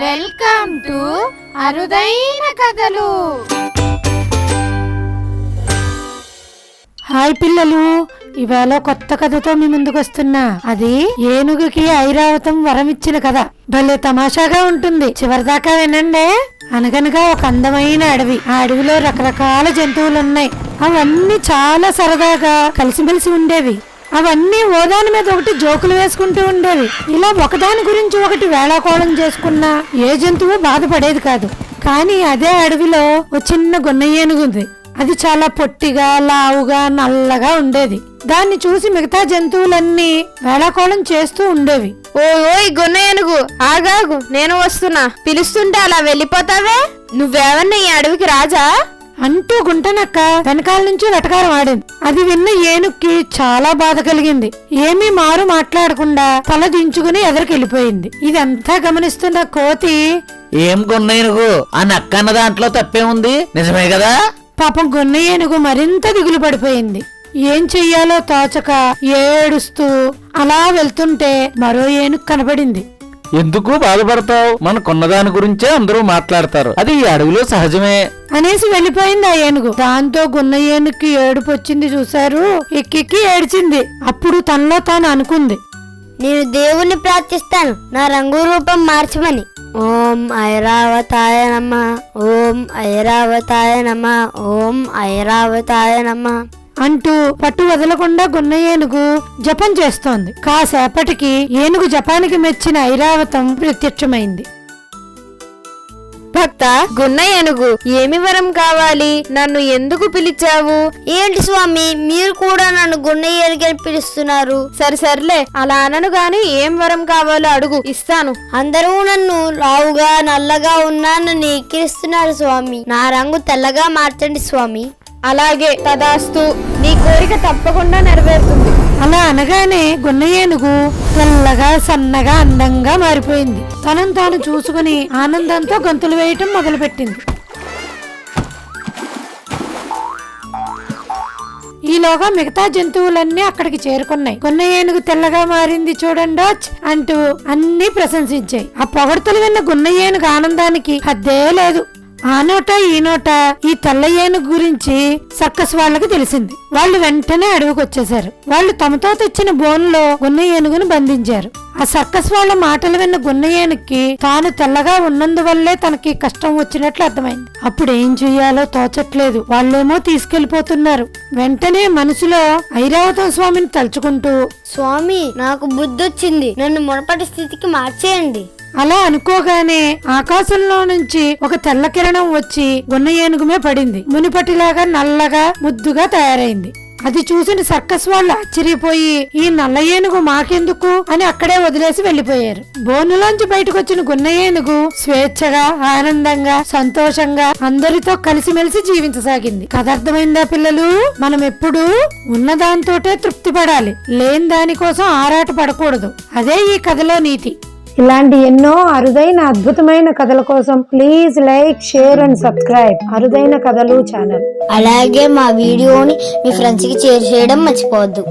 Welcome to అరుదైన కథలు. Hi పిల్లలు ఇవాళ కొత్త కథతో మీ ముందుకు వస్తున్నా. అది ఏనుగుకి ఐరావతం వరం ఇచ్చిన కథ. భలే తమాషాగా ఉంటుంది. చివరిదాకా వినండి. అనగనగా ఒక అందమైన అడవి. ఆ అడవిలో రకరకాల జంతువులు ఉన్నాయి అవన్నీ చాలా సరదాగా కలిసిమెలిసి ఉండేవి. అవన్నీ ఓదాని మీద ఒకటి జోకులు వేసుకుంటూ ఉండేవి. ఇలా ఒకదాని గురించి ఒకటి వేళాకోళం చేసుకున్నా ఏ జంతువు బాధపడేది కాదు. కానీ అదే అడవిలో ఒక చిన్న గున్న ఏనుగు ఉంది. అది చాలా పొట్టిగా లావుగా నల్లగా ఉండేది. దాన్ని చూసి మిగతా జంతువులన్నీ వేళాకోళం చేస్తూ ఉండేవి. ఓ ఓయ్ గొన్న ఏనుగు ఆగాగు నేను వస్తున్నా. పిలుస్తుంటే అలా వెళ్ళిపోతావే? నువ్వేమన్నా ఈ అడవికి రాజా? అంటూ గుంటనక్క వెనకాల నుంచి వెటకారం ఆడింది. అది విన్న ఏనుక్కి చాలా బాధ కలిగింది. ఏమీ మారు మాట్లాడకుండా తల దించుకుని ఎదరికెళ్ళిపోయింది. ఇదంతా గమనిస్తున్న కోతి ఏం కొన్నైనగు ఆ నక్కన్న దాంట్లో తప్పే ఉంది? నిజమే కదా? పాపం గొన్న ఏనుగు మరింత దిగులు పడిపోయింది. ఏం చెయ్యాలో తోచక ఏడుస్తూ అలా వెళ్తుంటే మరో ఏనుగు కనబడింది ఎందుకు బాధపడతావు? మన కొన్నదాని గురించే అందరూ మాట్లాడతారు. అది ఈ అడవిలో సహజమే. అనేసి వెళ్ళిపోయింది ఆ ఏనుగు. దాంతో గున్న ఏనుగుకి ఏడుపు వచ్చింది చూశారు. ఎక్కెక్కి ఏడ్చింది. అప్పుడు తనలో తాను అనుకుంది. నేను దేవుణ్ణి ప్రార్థిస్తాను. నా రంగు రూపం మార్చమని. ఓం ఐరావతాయ నమ. ఓం ఐరావతాయ నమ. ఓం ఐరావతాయ నమ. అంటూ పట్టు వదలకుండా గున్న ఏనుగు జపం చేస్తోంది. కాసేపటికి ఏనుగు జపానికి మెచ్చిన ఐరావతం ప్రత్యక్షమైంది. భక్త గున్న ఏనుగు ఏమి వరం కావాలి? నన్ను ఎందుకు పిలిచావు? ఏంటి స్వామి మీరు కూడా నన్ను గుండె ఏనుగని పిలుస్తున్నారు. సరే సర్లే అలా అనను గాని ఏం వరం కావాలో అడుగు ఇస్తాను. అందరూ నన్ను లావుగా నల్లగా ఉన్నానని ఎక్కిరిస్తున్నారు స్వామి. నా రంగు తెల్లగా మార్చండి స్వామి. అలాగే తదాస్తు నీ కోరిక తప్పకుండా నెరవేరుతుంది. అలా అనగానే గున్న ఏనుగు తెల్లగా సన్నగా అందంగా మారిపోయింది. తనను తాను చూసుకుని ఆనందంతో గంతులు వేయటం మొదలుపెట్టింది. ఈలోగా మిగతా జంతువులన్నీ అక్కడికి చేరుకున్నాయి. కొన్న ఏనుగు తెల్లగా మారింది చూడండోచ్ అంటూ అన్ని ప్రశంసించాయి. ఆ పొగడ్తలు విన్న గున్న ఏనుగు ఆనందానికి హద్దే లేదు. ఆ నోట ఈ నోట ఈ తెల్ల ఏనుగు గురించి సర్కస్ వాళ్ళకి తెలిసింది. వాళ్ళు వెంటనే అడవికి వచ్చేశారు వాళ్ళు తమతో తెచ్చిన బోన్లో గున్న ఏనుగును బంధించారు. ఆ సర్కస్ వాళ్ళ మాటలు విన్న గున్న ఏనుగుకి తాను తెల్లగా ఉన్నందువల్లే తనకి కష్టం వచ్చినట్లు అర్థమైంది. అప్పుడు ఏం చెయ్యాలో తోచట్లేదు. వాళ్ళేమో తీసుకెళ్ళిపోతున్నారు వెంటనే మనసులో ఐరావతం స్వామిని తలుచుకుంటూ స్వామి నాకు బుద్ధి వచ్చింది నన్ను మునపటి స్థితికి మార్చేయండి. అలా అనుకోగానే ఆకాశంలో నుంచి ఒక తెల్ల కిరణం వచ్చి గున్న ఏనుగుమే పడింది. మునిపటిలాగా నల్లగా ముద్దుగా తయారైంది. అది చూసిన సర్కస్ వాళ్ళు ఆశ్చర్యపోయి ఈ నల్ల ఏనుగు మాకెందుకు? అని అక్కడే వదిలేసి వెళ్ళిపోయారు బోనులోంచి బయటకు వచ్చిన గున్న ఏనుగు స్వేచ్ఛగా ఆనందంగా సంతోషంగా అందరితో కలిసిమెలిసి జీవించసాగింది. కథ అర్థమైందా పిల్లలు? మనం ఎప్పుడు ఉన్నదాంతోటే తృప్తి పడాలి లేని దానికోసం ఆరాట పడకూడదు అదే ఈ కథలో నీతి. ఇలాంటి ఎన్నో అరుదైన అద్భుతమైన కథల కోసం please like share and subscribe అరుదైన కథలు ఛానల్ అలాగే మా వీడియోని మీ ఫ్రెండ్స్కి షేర్ చేయడం మర్చిపోవద్దు.